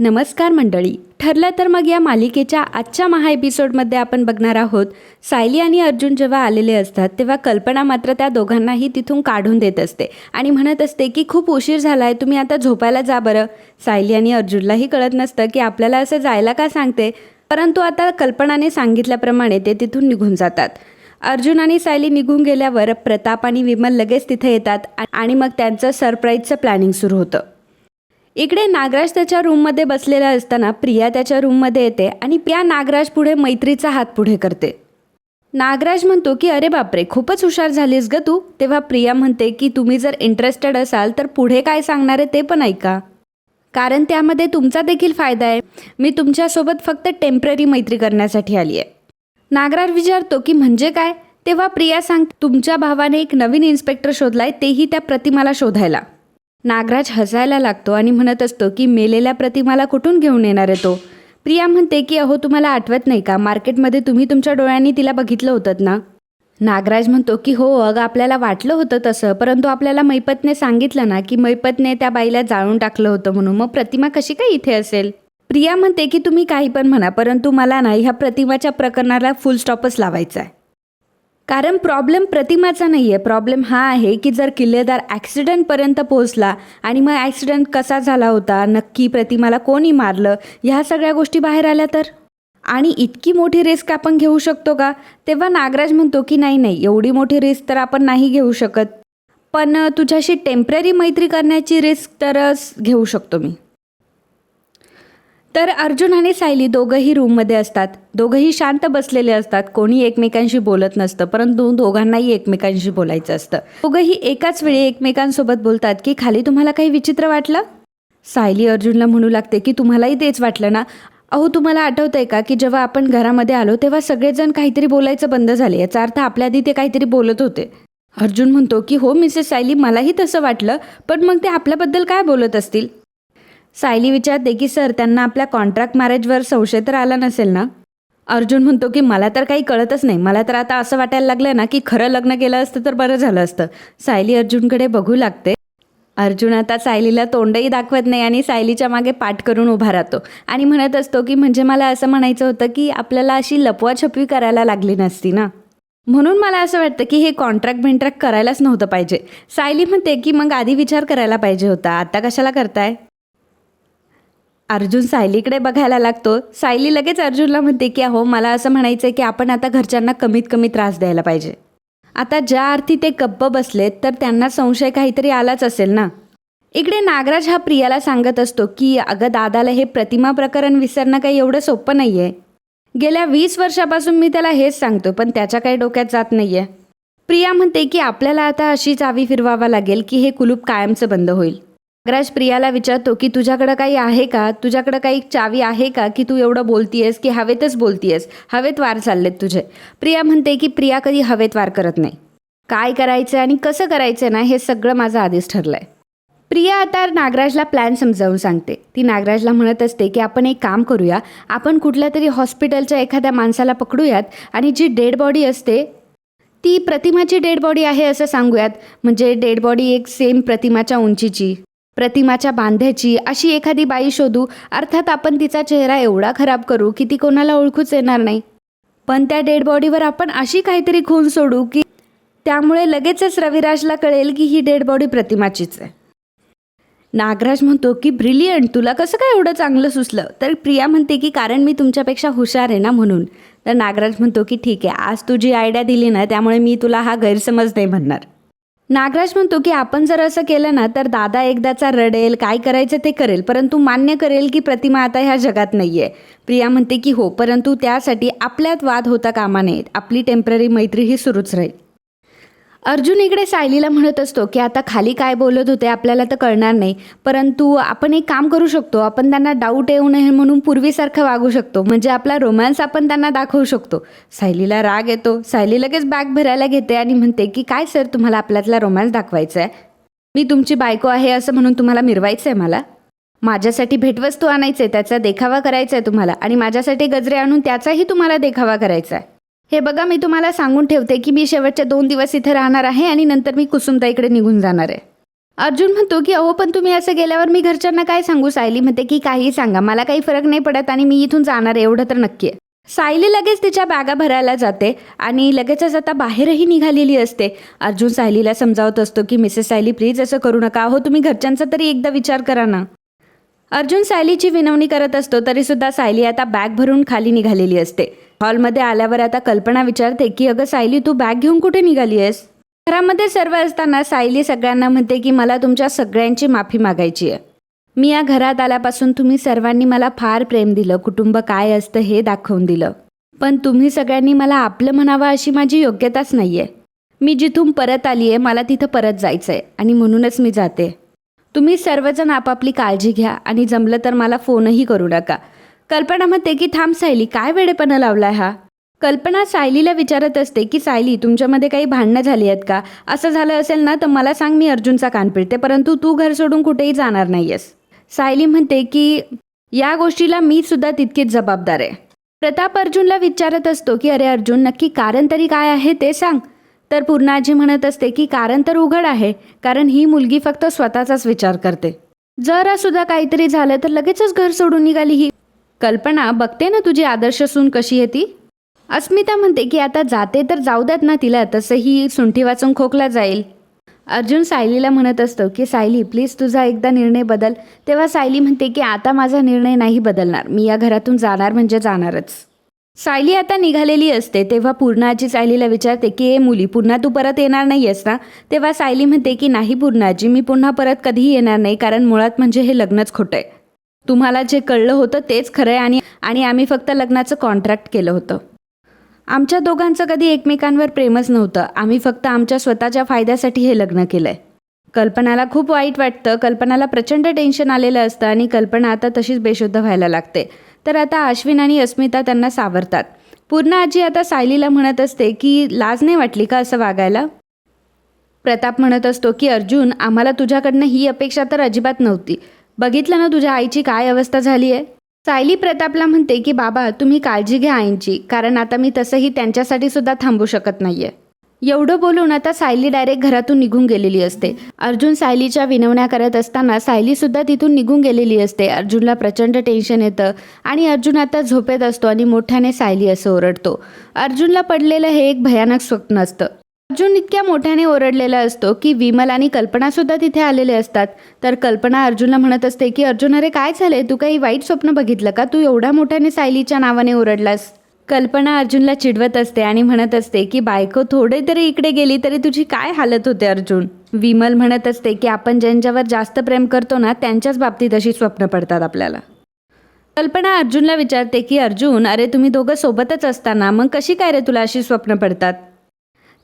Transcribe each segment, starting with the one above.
नमस्कार मंडळी. ठरलं तर मग या मालिकेच्या आजच्या महा एपिसोडमध्ये आपण बघणार आहोत सायली आणि अर्जुन जेव्हा आलेले असतात तेव्हा कल्पना मात्र त्या दोघांनाही तिथून काढून देत असते आणि म्हणत असते की खूप उशीर झाला आहे तुम्ही आता झोपायला जा बरं. सायली आणि अर्जुनलाही कळत नसतं की आपल्याला असं जायला का सांगते? परंतु आता कल्पनाने सांगितल्याप्रमाणे ते तिथून निघून जातात. अर्जुन आणि सायली निघून गेल्यावर प्रताप आणि विमल लगेच तिथे येतात आणि मग त्यांचं सरप्राईजचं प्लॅनिंग सुरू होतं. इकडे नागराज त्याच्या रूममध्ये बसलेला असताना प्रिया त्याच्या रूममध्ये येते आणि प्रिया नागराज पुढे मैत्रीचा हात पुढे करते. नागराज म्हणतो की अरे बापरे खूपच हुशार झालीस ग तू. तेव्हा प्रिया म्हणते की तुम्ही जर इंटरेस्टेड असाल तर पुढे काय सांगणार आहे ते पण ऐका. कारण त्यामध्ये तुमचा देखील फायदा आहे. मी तुमच्यासोबत फक्त टेंपररी मैत्री करण्यासाठी आली आहे. नागराज विचारतो की म्हणजे काय? तेव्हा प्रिया सांग तुमच्या भावाने एक नवीन इन्स्पेक्टर शोधलाय तेही त्या प्रतिमाला शोधायला. नागराज हसायला लागतो आणि म्हणत असतो की मेलेल्या प्रतिमाला कुठून घेऊन येणार आहे तो? प्रिया म्हणते की अहो तुम्हाला आठवत नाही का? मार्केटमध्ये तुम्ही तुमच्या डोळ्यांनी तिला बघितलं होतं ना? नागराज म्हणतो की हो अगं आपल्याला वाटलं होतं तसं परंतु आपल्याला मैपतने सांगितलं ना की मैपतने त्या बाईला जाळून टाकलं होतं म्हणून. मग प्रतिमा कशी काय इथे असेल? प्रिया म्हणते की तुम्ही काही पण म्हणा परंतु मला ना ह्या प्रतिमाच्या प्रकरणाला फुल स्टॉपच लावायचा आहे. कारण प्रॉब्लेम प्रतिमाचा नाही आहे प्रॉब्लेम हा आहे की जर किल्लेदार ॲक्सिडेंटपर्यंत पोहोचला आणि मग ॲक्सिडेंट कसा झाला होता नक्की प्रतिमाला कोणी मारलं ह्या सगळ्या गोष्टी बाहेर आल्या तर? आणि इतकी मोठी रिस्क आपण घेऊ शकतो का? तेव्हा नागराज म्हणतो की नाही नाही एवढी मोठी रिस्क तर आपण नाही घेऊ शकत. पण तुझ्याशी टेंपररी मैत्री करण्याची रिस्क तर घेऊ शकतो मी. तर अर्जुन आणि सायली दोघंही रूममध्ये असतात. दोघंही शांत बसलेले असतात. कोणी एकमेकांशी बोलत नसतं परंतु दोघांनाही एकमेकांशी बोलायचं असतं. दोघंही एकाच वेळी एकमेकांसोबत बोलतात की खाली तुम्हाला काही विचित्र वाटलं? सायली अर्जुनला म्हणू लागते की तुम्हालाही तेच वाटलं ना? अहो तुम्हाला आठवतंय का की जेव्हा आपण घरामध्ये आलो तेव्हा सगळेजण काहीतरी बोलायचं बंद झाले. याचा अर्थ आपल्या आधी ते काहीतरी बोलत होते. अर्जुन म्हणतो की हो मिसेस सायली मलाही तसं वाटलं. पण मग ते आपल्याबद्दल काय बोलत असतील? सायली विचारते की सर त्यांना आपल्या कॉन्ट्रॅक्ट मॅरेजवर संशय तर आला नसेल ना? अर्जुन म्हणतो की मला तर काही कळतच नाही. मला तर आता असं वाटायला लागलं ना की खरं लग्न केलं असतं तर बरं झालं असतं. सायली अर्जुनकडे बघू लागते. अर्जुन आता सायलीला तोंडही दाखवत नाही आणि सायलीच्या मागे पाठ करून उभा राहतो आणि म्हणत असतो की म्हणजे मला असं म्हणायचं होतं की आपल्याला अशी लपवाछपवी करायला लागली नसती ना? म्हणून मला असं वाटतं की हे कॉन्ट्रॅक्ट बिंट्रॅक्ट करायलाच नव्हतं पाहिजे. सायली म्हणते की मग आधी विचार करायला पाहिजे होता. आता कशाला करताय? अर्जुन सायलीकडे बघायला लागतो. सायली लगेच अर्जुनला म्हणते की अहो मला असं म्हणायचं आहे की आपण आता घरच्यांना कमीत कमी त्रास द्यायला पाहिजे. आता ज्या अर्थी ते गप्प बसलेत तर त्यांना संशय काहीतरी आलाच असेल ना? इकडे नागराज हा प्रियाला सांगत असतो की अगं दादाला हे प्रतिमा प्रकरण विसरणं काही एवढं सोपं नाही आहे गेल्या वीस वर्षापासून मी त्याला हेच सांगतो पण त्याच्या काही डोक्यात जात नाही आहे प्रिया म्हणते की आपल्याला आता अशी चावी फिरवावा लागेल की हे कुलूप कायमचं बंद होईल. नागराज प्रियाला विचारतो की तुझ्याकडं काही आहे का? तुझ्याकडं काही चावी आहे का की तू एवढं बोलतीयस की हवेतच बोलतीयस? हवेत वार चाललेत तुझे. प्रिया म्हणते की प्रिया कधी हवेत वार करत नाही. काय करायचं आणि कसं करायचं ना हे सगळं माझं आधीच ठरलं आहे प्रिया आता नागराजला प्लॅन समजावून सांगते. ती नागराजला म्हणत असते की आपण एक काम करूया. आपण कुठल्या तरी हॉस्पिटलच्या एखाद्या माणसाला पकडूयात आणि जी डेड बॉडी असते ती प्रतिमाची डेड बॉडी आहे असं सांगूयात. म्हणजे डेड बॉडी एक सेम प्रतिमाच्या उंचीची. प्रतिमाच्या बांध्याची अशी एखादी बाई शोधू अर्थात आपण तिचा चेहरा एवढा खराब करू की ती कोणाला ओळखूच येणार नाही. पण त्या डेड बॉडीवर आपण अशी काहीतरी खून सोडू की त्यामुळे लगेचच रविराजला कळेल की ही डेड बॉडी प्रतिमाचीच आहे. नागराज म्हणतो की ब्रिलियंट तुला कसं काय एवढं चांगलं सुचलं? तर प्रिया म्हणते की कारण मी तुमच्यापेक्षा हुशार आहे ना म्हणून. तर नागराज म्हणतो की ठीक आहे आज तू जी आयडिया दिली ना त्यामुळे मी तुला हा गैरसमज नाही म्हणणार. नागराज म्हणतो की आपण जर असं केलं ना तर दादा एकदाचा रडेल काय करायचं ते करेल परंतु मान्य करेल की प्रतिमा आता ह्या जगात नाही आहे प्रिया म्हणते की हो परंतु त्यासाठी आपल्यात वाद होता कामा नयेत. आपली टेंपररी मैत्री ही सुरूच राहील. अर्जुन इकडे सायलीला म्हणत असतो की आता खाली काय बोलत होते आपल्याला तर कळणार नाही. परंतु आपण एक काम करू शकतो. आपण त्यांना डाऊट येऊ नये म्हणून पूर्वीसारखं वागू शकतो. म्हणजे आपला रोमॅन्स आपण त्यांना दाखवू शकतो. सायलीला राग येतो. सायली लगेच बॅग भरायला घेते आणि म्हणते की काय सर तुम्हाला आपल्यातला रोमॅन्स दाखवायचा आहे मी तुमची बायको आहे असं म्हणून तुम्हाला मिरवायचं आहे मला? माझ्यासाठी भेटवस्तू आणायचे त्याचा देखावा करायचा आहे तुम्हाला आणि माझ्यासाठी गजरे आणून त्याचाही तुम्हाला देखावा करायचा आहे हे बघा मी तुम्हाला सांगून ठेवते की मी शेवटचे दोन दिवस इथे राहणार आहे आणि नंतर मी कुसुमताईकडे निघून जाणार आहे. अर्जुन म्हणतो की अहो पण तुम्ही असं गेल्यावर मी घरच्यांना काय सांगू? सायली म्हणते की काही सांगा मला काही फरक नाही पडत आणि मी इथून जाणार आहे एवढं तर नक्की आहे. सायली लगेच तिच्या बॅगा भरायला जाते आणि लगेचच आता बाहेरही निघालेली असते. अर्जुन सायलीला समजावत असतो की मिसेस सायली प्लीज असं करू नका. अहो तुम्ही घरच्यांचा तरी एकदा विचार करा ना. अर्जुन सायलीची विनवणी करत असतो तरी सुद्धा सायली आता बॅग भरून खाली निघालेली असते. हॉलमध्ये आल्यावर आता कल्पना विचारते की अगं सायली तू बॅग घेऊन कुठे निघाली आहेस घरामध्ये सर्व असताना सायली सगळ्यांना म्हणते की मला तुमच्या सगळ्यांची माफी मागायची आहे. मी या घरात आल्यापासून तुम्ही सर्वांनी मला फार प्रेम दिलं कुटुंब काय असतं हे दाखवून दिलं. पण तुम्ही सगळ्यांनी मला आपलं म्हणावं अशी माझी योग्यताच नाही आहे मी जिथून परत आली आहे मला तिथं परत जायचं आहे आणि म्हणूनच मी जाते. तुम्ही सर्वजण आपापली काळजी घ्या आणि जमलं तर मला फोनही करू नका. कल्पना म्हणते की थांब सायली काय वेडेपणा लावलाय हा? कल्पना सायलीला विचारत असते की सायली तुमच्यामध्ये काही भांडणं झाली आहेत का? असं झालं असेल ना तर मला सांग मी अर्जुनचा कान पिळते परंतु तू घर सोडून कुठेही जाणार नाहीयेस. सायली म्हणते की या गोष्टीला मी सुद्धा तितकीच जबाबदार आहे. प्रताप अर्जुनला विचारत असतो की अरे अर्जुन नक्की कारण तरी काय आहे ते सांग. तर पूर्णाजी म्हणत असते की कारण तर उघड आहे कारण ही मुलगी फक्त स्वतःचाच विचार करते. जरा सुद्धा काहीतरी झालं तर लगेचच घर सोडून निघाली ही. कल्पना बघते ना तुझी आदर्श सून कशी आहे ती? अस्मिता म्हणते की आता जाते तर जाऊ द्यात ना तिला तसंही सुंठी वाचून खोकला जाईल. अर्जुन सायलीला म्हणत असतो की सायली प्लीज तुझा एकदा निर्णय बदल. तेव्हा सायली म्हणते की आता माझा निर्णय नाही बदलणार. मी या घरातून जाणार म्हणजे जाणारच. सायली आता निघालेली असते तेव्हा पूर्णाजी सायलीला विचारते की ए मुली पुन्हा तू परत येणार नाही आहेस ना? तेव्हा सायली म्हणते की नाही पूर्णाजी मी पुन्हा परत कधीही येणार नाही कारण मुळात म्हणजे हे लग्नच खोटं आहे. तुम्हाला जे कळलं होतं तेच खरं आहे आणि आणि आम्ही फक्त लग्नाचं कॉन्ट्रॅक्ट केलं होतं. आमच्या दोघांचं कधी एकमेकांवर प्रेमच नव्हतं. आम्ही फक्त आमच्या स्वतःच्या फायद्यासाठी हे लग्न केलं आहे कल्पनाला खूप वाईट वाटतं कल्पनाला प्रचंड टेन्शन आलेलं असतं आणि कल्पना आता तशीच बेशुद्ध व्हायला लागते. तर आता अश्विन आणि अस्मिता त्यांना सावरतात. पूर्ण आजी आता सायलीला म्हणत असते की लाज नाही वाटली का असं वागायला? प्रताप म्हणत असतो की अर्जुन आम्हाला तुझ्याकडनं ही अपेक्षा तर अजिबात नव्हती. बघितलं ना तुझ्या आईची काय अवस्था झाली आहे सायली प्रतापला म्हणते की बाबा तुम्ही काळजी घ्या आईंची कारण आता मी तसंही त्यांच्यासाठी सुद्धा थांबू शकत नाहीये. एवढं बोलून आता सायली डायरेक्ट घरातून निघून गेलेली असते. अर्जुन सायलीच्या विनवण्या करत असताना सायली सुद्धा तिथून निघून गेलेली असते. अर्जुनला प्रचंड टेन्शन येतं आणि अर्जुन आता झोपेत असतो आणि मोठ्याने सायली असं ओरडतो. अर्जुनला पडलेलं हे एक भयानक स्वप्न असतं. अर्जुन इतक्या मोठ्याने ओरडलेला असतो की विमल आणि कल्पना सुद्धा तिथे आलेले असतात. तर कल्पना अर्जुनला म्हणत असते की अर्जुन अरे काय झालंय? तू काही वाईट स्वप्न बघितलं का? तू एवढ्या मोठ्याने सायलीच्या नावाने ओरडलास. कल्पना अर्जुनला चिडवत असते आणि म्हणत असते की बायको थोडे तरी इकडे गेली तरी तुझी काय हालत होते अर्जुन? विमल म्हणत असते की आपण ज्यांच्यावर जास्त प्रेम करतो ना त्यांच्याच बाबतीत अशी स्वप्न पडतात आपल्याला. कल्पना अर्जुनला विचारते की अर्जुन अरे तुम्ही दोघं सोबतच असताना मग कशी काय रे तुला अशी स्वप्न पडतात?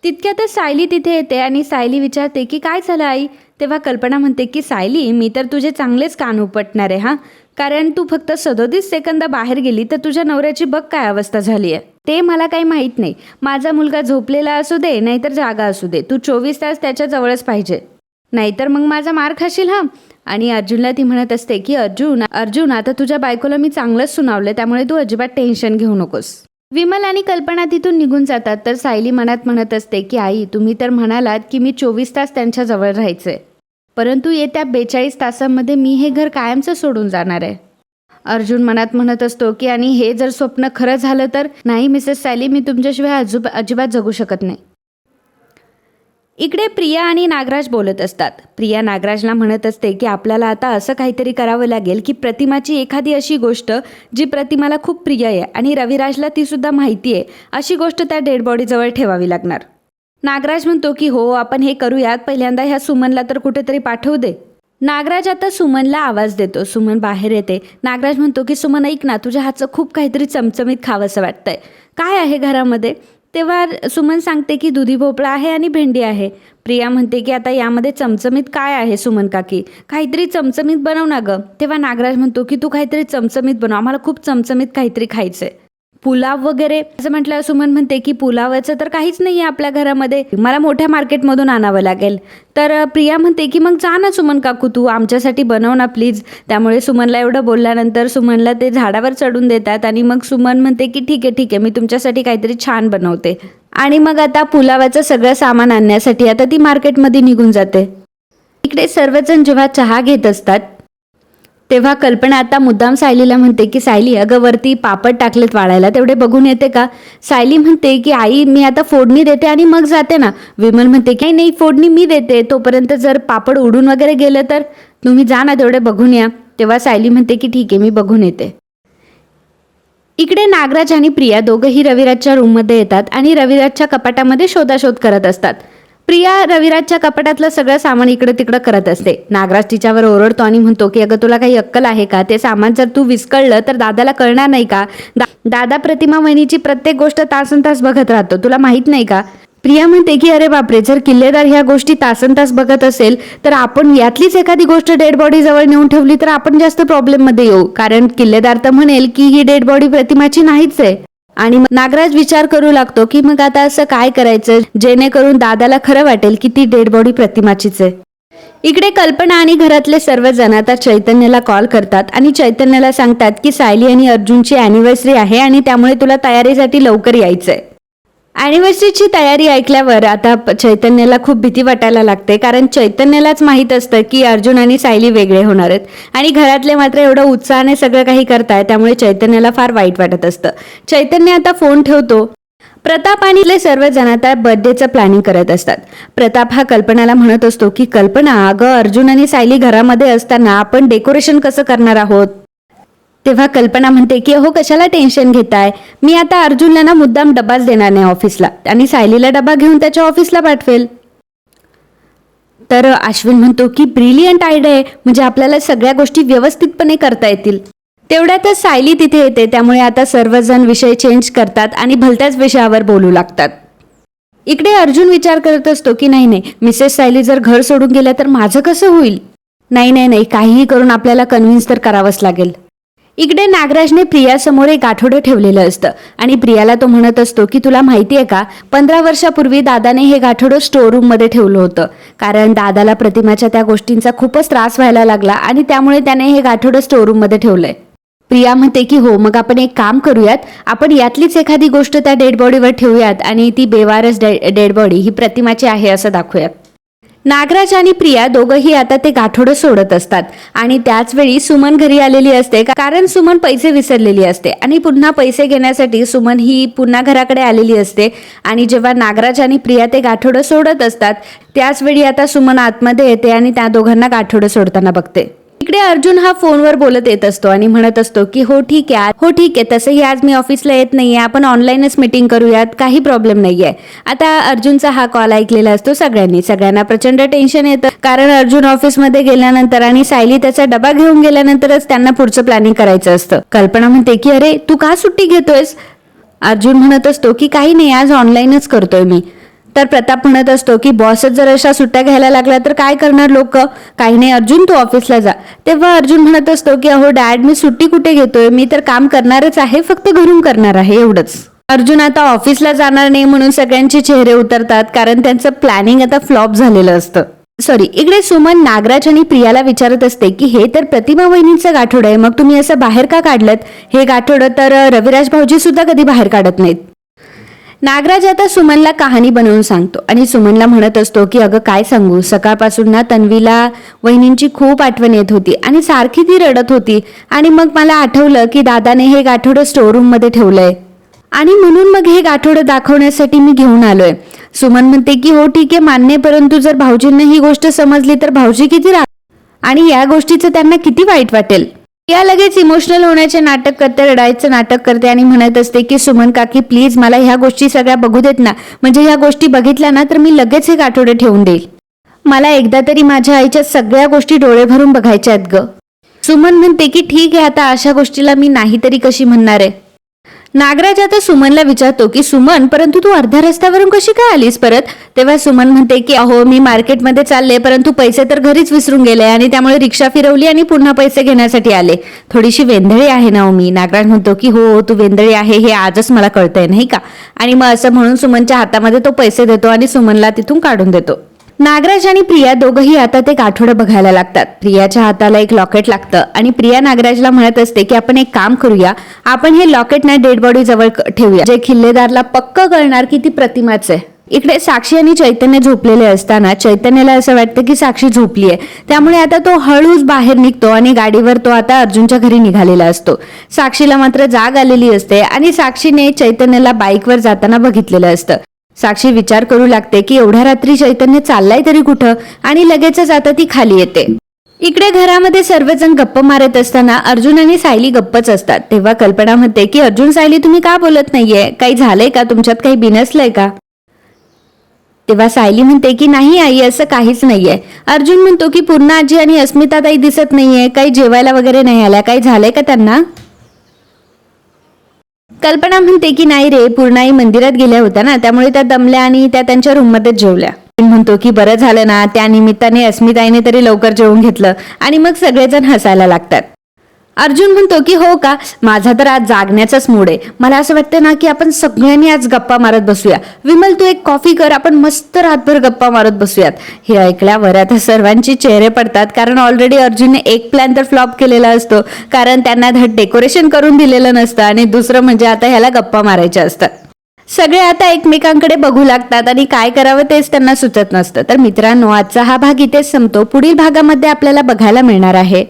तितक्यातच सायली तिथे येते आणि सायली विचारते की काय झालं आई? तेव्हा कल्पना म्हणते की सायली मी तर तुझे चांगलेच कान उपटणार आहे हां? कारण तू फक्त सदोतीस सेकंद बाहेर गेली तर तुझ्या नवऱ्याची बघ काय अवस्था झाली आहे. ते मला काही माहीत नाही. माझा मुलगा झोपलेला असू दे नाहीतर जागा असू दे. तू चोवीस तास त्याच्या जवळच पाहिजे. नाहीतर मग माझा मार खाशील हा? आणि अर्जुनला ती म्हणत असते की अर्जुन अर्जुन आता तुझ्या बायकोला मी चांगलंच सुनावलं त्यामुळे तू अजिबात टेन्शन घेऊ नकोस. विमल आणि कल्पना तिथून निघून जातात तर सायली मनात म्हणत असते की आई तुम्ही तर म्हणालात की मी चोवीस तास त्यांच्या जवळ आहे परंतु येत्या बेचाळीस तासांमध्ये मी हे घर कायमचं सोडून जाणार आहे. अर्जुन मनात म्हणत असतो की आणि हे जर स्वप्न खरं झालं तर नाही मिसेस सॅली मी तुमच्याशिवाय अजुब अजिबात जगू शकत नाही. इकडे प्रिया आणि नागराज बोलत असतात. प्रिया नागराजला म्हणत असते की आपल्याला आता असं काहीतरी करावं लागेल की प्रतिमाची एखादी अशी गोष्ट जी प्रतिमाला खूप प्रिय आहे आणि रविराजला तीसुद्धा माहिती आहे अशी गोष्ट त्या डेड बॉडीजवळ ठेवावी लागणार. नागराज म्हणतो की हो आपण हे करूयात. पहिल्यांदा ह्या सुमनला तर कुठेतरी पाठवू दे. नागराज आता सुमनला आवाज देतो. सुमन बाहेर येते. नागराज म्हणतो की सुमन ऐक ना. तुझ्या हातचं खूप काहीतरी चमचमीत खावंसं वाटतंय. काय आहे घरामध्ये? तेव्हा सुमन सांगते की दुधी भोपळा आहे आणि भेंडी आहे. प्रिया म्हणते की आता यामध्ये चमचमीत काय आहे सुमन काकी? काहीतरी चमचमीत बनव ना गं. तेव्हा नागराज म्हणतो की तू काहीतरी चमचमीत बनव. आम्हाला खूप चमचमीत काहीतरी खायचं आहे पुलाव वगैरे असं म्हटलं सुमन म्हणते की पुलावाचं तर काहीच नाही आहे आपल्या घरामध्ये. मला मोठ्या मार्केटमधून आणावं लागेल. तर प्रिया म्हणते की मग जा ना सुमन काकू तू आमच्यासाठी बनव ना प्लीज त्यामुळे सुमनला एवढं बोलल्यानंतर सुमनला ते झाडावर चढून देतात आणि मग सुमन म्हणते की ठीक आहे ठीक आहे मी तुमच्यासाठी काहीतरी छान बनवते. आणि मग आता पुलावाचं सगळं सामान आणण्यासाठी आता ती मार्केटमध्ये निघून जाते. इकडे सर्वजण जेव्हा चहा घेत असतात तेव्हा कल्पना आता मुद्दाम सायलीला म्हणते की सायली अगं वरती पापड टाकलेत वाळायला. तेवढे बघून येते का? सायली म्हणते की आई मी आता फोडणी देते आणि मग जाते ना. विमल म्हणते की नाही फोडणी मी देते. तोपर्यंत जर पापड उडून वगैरे गेलं तर तुम्ही जा ना तेवढे बघून या. तेव्हा सायली म्हणते की ठीक आहे मी बघून येते. इकडे नागराज आणि प्रिया दोघंही रविराजच्या रूममध्ये येतात आणि रविराजच्या कपाटामध्ये शोधाशोध करत असतात. प्रिया रविराजच्या कपाटातलं सगळं सामान इकडे तिकडं करत असते. नागराज तिच्यावर ओरडतो आणि म्हणतो की अगं तुला काही अक्कल आहे का? ते सामान जर तू विस्कळलं तर दादाला कळणार नाही का? दा- दादा प्रतिमा वहिनीची प्रत्येक गोष्ट तासन तास बघत राहतो. तुला माहीत नाही का? प्रिया म्हणते की अरे बापरे जर किल्लेदार ह्या गोष्टी तासन तास बघत असेल तर आपण यातलीच एखादी गोष्ट डेड बॉडी जवळ नेऊन ठेवली तर आपण जास्त प्रॉब्लेममध्ये येऊ. कारण किल्लेदार तर म्हणेल की ही डेड बॉडी प्रतिमाची नाहीच आहे. आणि मग नागराज विचार करू लागतो की मग आता असं काय करायचं? जेणेकरून दादाला खरं वाटेल की ती डेड बॉडी प्रतिमाचीच आहे. इकडे कल्पना आणि घरातले सर्वजण आता चैतन्याला कॉल करतात आणि चैतन्याला सांगतात की सायली आणि अर्जुनची अॅनिव्हर्सरी आहे आणि त्यामुळे तुला तयारीसाठी लवकर यायचंय. ॲनिव्हर्सरीची तयारी ऐकल्यावर आता चैतन्याला खूप भीती वाटायला लागते. कारण चैतन्यालाच माहीत असतं की अर्जुन आणि सायली वेगळे होणार आहेत. आणि घरातले मात्र एवढं उत्साहाने सगळं काही करताय त्यामुळे चैतन्याला फार वाईट वाटत असतं. चैतन्य आता फोन ठेवतो. प्रताप आणि सर्वजण आता बर्थडेचं प्लॅनिंग करत असतात. प्रताप हा कल्पनाला म्हणत असतो की कल्पना अगं अर्जुन आणि सायली घरामध्ये असताना आपण डेकोरेशन कसं करणार आहोत? तेव्हा कल्पना म्हणते की अहो कशाला टेन्शन घेताय? मी आता अर्जुनला ना मुद्दाम डबाच देणार नाही ऑफिसला. आणि सायलीला डबा घेऊन त्याच्या ऑफिसला पाठवेल. तर अश्विन म्हणतो की ब्रिलियंट आयडिया आहे. म्हणजे आपल्याला सगळ्या गोष्टी व्यवस्थितपणे करता येतील. तेवढ्यातच सायली तिथे येते. त्यामुळे आता सर्वजण विषय चेंज करतात आणि भलत्याच विषयावर बोलू लागतात. इकडे अर्जुन विचार करत असतो की नाही नाही. मिसेस सायली जर घर सोडून गेल्या तर माझं कसं होईल? नाही नाही नाही. काहीही करून आपल्याला कन्व्हिन्स तर करावंच लागेल. इकडे नागराजने प्रियासमोर एक आठवडं ठेवलेलं असतं. आणि प्रियाला तो म्हणत असतो की तुला माहिती आहे का? पंधरा वर्षापूर्वी दादाने हे गाठोडं स्टोर रूममध्ये ठेवलं होतं. कारण दादाला प्रतिमाच्या त्या गोष्टींचा खूपच त्रास व्हायला लागला आणि त्यामुळे त्याने हे गाठोडं स्टोर रूममध्ये ठेवलंय. प्रिया म्हणते की हो मग आपण एक काम करूयात. आपण यातलीच एखादी गोष्ट त्या डेड बॉडीवर ठेवूयात आणि ती बेवारस डेड बॉडी ही प्रतिमाची आहे असं दाखवूयात. नागराज आणि प्रिया दोघंही आता ते गाठोडं सोडत असतात. आणि त्याच वेळी सुमन घरी आलेली असते का- कारण सुमन पैसे विसरलेली असते. आणि पुन्हा पैसे घेण्यासाठी सुमन ही पुन्हा घराकडे आलेली असते. आणि जेव्हा नागराज आणि प्रिया ते गाठोडं सोडत असतात त्याच वेळी आता सुमन आतमध्ये येते आणि त्या दोघांना गाठोडं सोडताना बघते. इकडे अर्जुन हा फोनवर बोलत येत असतो आणि म्हणत असतो की हो ठीक आहे हो ठीक आहे तसंही आज मी ऑफिसला येत नाहीये. आपण ऑनलाईनच मीटिंग करूयात काही प्रॉब्लेम नाहीये. आता अर्जुनचा हा कॉल ऐकलेला असतो सगळ्यांनी. सगळ्यांना प्रचंड टेन्शन येतं कारण अर्जुन ऑफिसमध्ये गेल्यानंतर आणि सायली त्याचा डबा घेऊन गेल्यानंतरच त्यांना पुढचं प्लॅनिंग करायचं असतं. कल्पना म्हणते की अरे तू का सुट्टी घेतोयस? अर्जुन म्हणत असतो की काही नाही आज ऑनलाईनच करतोय मी. तर प्रताप म्हणत असतो की बॉसच जर अशा सुट्ट्या घ्यायला लागल्या तर काय करणार लोक? काही नाही अर्जुन तू ऑफिसला जा. तेव्हा अर्जुन म्हणत असतो की अहो डॅड मी सुट्टी कुठे घेतोय? मी तर काम करणारच आहे फक्त घरून करणार आहे एवढंच. अर्जुन आता ऑफिसला जाणार नाही म्हणून सगळ्यांचे चेहरे उतरतात कारण त्यांचं प्लॅनिंग आता फ्लॉप झालेलं असतं. सॉरी इकडे सुमन नागराज आणि प्रियाला विचारत असते की हे तर प्रतिमा वहिनीचं गाठोड आहे मग तुम्ही असं बाहेर का काढलं हे गाठोडं तर रविराज भाऊजी सुद्धा कधी बाहेर काढत नाहीत. नागराज आता सुमनला कहाणी बनवून सांगतो. आणि सुमनला म्हणत असतो की अगं काय सांगू? सकाळपासून ना तन्वीला वहिनींची खूप आठवण येत होती आणि सारखी ती रडत होती. आणि मग मला आठवलं की दादाने हे गाठोडं स्टोअरूममध्ये ठेवलंय. आणि म्हणून मग हे गाठोडं दाखवण्यासाठी मी घेऊन आलोय. सुमन म्हणते की हो ठीक आहे मान्य परंतु जर भाऊजींना ही गोष्ट समजली तर भाऊजी किती राग आणि या गोष्टीचं त्यांना किती वाईट वाटेल? या लगेच इमोशनल होण्याचे नाटक करते रडायचं नाटक करते आणि म्हणत असते की सुमन काकी प्लीज मला ह्या गोष्टी सगळ्या बघू देत ना. म्हणजे ह्या गोष्टी बघितल्या ना तर मी लगेच एक आठवडे ठेवून देईल. मला एकदा तरी माझ्या आईच्या सगळ्या गोष्टी डोळे भरून बघायच्या आहेत ग. सुमन म्हणते की ठीक आहे आता अशा गोष्टीला मी नाही तरी कशी म्हणणार आहे? नागराज आता सुमनला विचारतो की सुमन परंतु तू अर्ध्या रस्त्यावरून कशी काय आलीस परत? तेव्हा सुमन म्हणते की अहो मी मार्केटमध्ये चालले परंतु पैसे तर घरीच विसरून गेले आणि त्यामुळे रिक्षा फिरवली आणि पुन्हा पैसे घेण्यासाठी आले. थोडीशी वेंधळी आहे ना हो मी नागराज म्हणतो की हो तू वेंधळी आहे हे आजच मला कळतंय नाही का? आणि मग असं म्हणून सुमनच्या हातामध्ये तो पैसे देतो आणि सुमनला तिथून काढून देतो. नागराज आणि प्रिया दोघंही आता ते आठवडं बघायला लागतात. प्रियाच्या हाताला एक लॉकेट लागतं आणि प्रिया नागराजला म्हणत असते की आपण एक काम करूया. आपण हे लॉकेट ना डेड बॉडी जवळ ठेवूया. जे खिल्लेदारला पक्क कळणार की ती प्रतिमाच आहे. इकडे साक्षी आणि चैतन्य झोपलेले असताना चैतन्याला असं वाटतं की साक्षी झोपली आहे त्यामुळे आता तो हळूच बाहेर निघतो आणि गाडीवर तो आता अर्जुनच्या घरी निघालेला असतो. साक्षीला मात्र जाग आलेली असते आणि साक्षीने चैतन्याला बाईकवर जाताना बघितलेलं असतं. साक्षी विचार करू लागते की एवढ्या रात्री चैतन्य चाललाय तरी कुठं आणि लगेचच आता ती खाली येते. इकडे घरामध्ये सर्वजण गप्प मारत असताना अर्जुन आणि सायली गप्पच असतात. तेव्हा कल्पना म्हणते की अर्जुन सायली तुम्ही का बोलत नाहीये? काही झालंय का? तुमच्यात काही बिनसलंय का? तेव्हा सायली म्हणते की नाही आई असं काहीच नाहीये. अर्जुन म्हणतो की पूर्ण आजी आणि अस्मिता ताई दिसत नाहीये. काही जेवायला वगैरे नाही आल्या. काही झालंय का त्यांना? कल्पना म्हणते की नाही रे पूर्णाई मंदिरात गेल्या होत्या ना त्यामुळे त्या दमल्या आणि त्या त्यांच्या रूममध्येच जेवल्या. म्हणतो की बरं झालं ना त्या निमित्ताने अस्मिताईने तरी लवकर जेवून घेतलं आणि मग सगळेजण हसायला लागतात. अर्जुन म्हणतो की हो का? माझा तर आज जागण्याचाच मूड आहे. मला असं वाटतं ना की आपण सगळ्यांनी आज गप्पा मारत बसूया. विमल तू एक कॉफी कर. आपण मस्त रातभर गप्पा मारत बसूयात. हे ऐकल्यावर आता सर्वांचे चेहरे पडतात कारण ऑलरेडी अर्जुनने एक प्लॅन तर फ्लॉप केलेला असतो. कारण त्यांना धड डेकोरेशन करून दिलेलं नसतं आणि दुसरं म्हणजे आता ह्याला गप्पा मारायच्या असतात. सगळे आता एकमेकांकडे बघू लागतात आणि काय करावं तेच त्यांना सुचत नसतं. तर मित्रांनो आजचा हा भाग इथेच संपतो. पुढील भागामध्ये आपल्याला बघायला मिळणार आहे.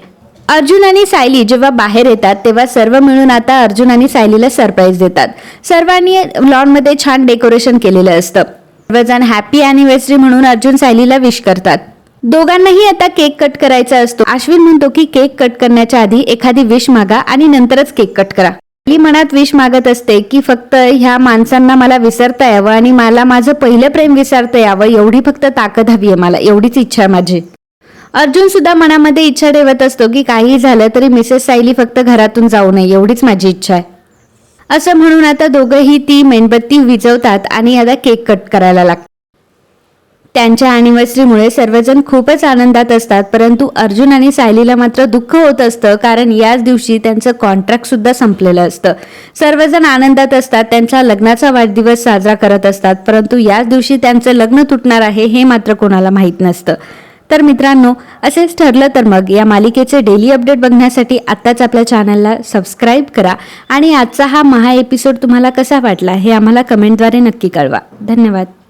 अर्जुन आणि सायली जेव्हा बाहेर येतात तेव्हा सर्व मिळून आता अर्जुन आणि सायलीला सरप्राईज देतात. सर्वांनी लॉनमध्ये छान डेकोरेशन केलेलं असतं. सर्वजण हॅपी अॅनिव्हर्सरी म्हणून अर्जुन सायलीला विश करतात. दोघांनाही आता केक कट करायचा असतो. अश्विन म्हणतो की केक कट करण्याच्या आधी एखादी विश मागा आणि नंतरच केक कट करा. आपली मनात विश मागत असते की फक्त ह्या माणसांना मला विसरता यावं आणि मला माझं पहिलं प्रेम विसरता यावं. एवढी फक्त ताकद हवी आहे मला. एवढीच इच्छा आहे माझी. अर्जुन सुद्धा मनामध्ये इच्छा ठेवत असतो की काही झालं तरी मिसेस सायली फक्त घरातून जाऊ नये एवढीच माझी इच्छा आहे. असं म्हणून आता दोघंही ती मेणबत्ती विजवतात आणि आता केक कट करायला लागतात त्यांच्या अॅनिव्हर्सरीमुळे सर्वजण खूपच आनंदात असतात परंतु अर्जुन आणि सायलीला मात्र दुःख होत असतं कारण याच दिवशी त्यांचं कॉन्ट्रॅक्ट सुद्धा संपलेलं असतं. सर्वजण आनंदात असतात त्यांचा लग्नाचा वाढदिवस साजरा करत असतात परंतु याच दिवशी त्यांचं लग्न तुटणार आहे हे मात्र कोणाला माहीत नसतं. तर मित्रांनो असेच ठरलं तर मग या मालिकेचे डेली अपडेट बघण्यासाठी आत्ताच आपल्या चॅनलला सबस्क्राईब करा आणि आजचा हा महा एपिसोड तुम्हाला कसा वाटला हे आम्हाला कमेंटद्वारे नक्की कळवा. धन्यवाद.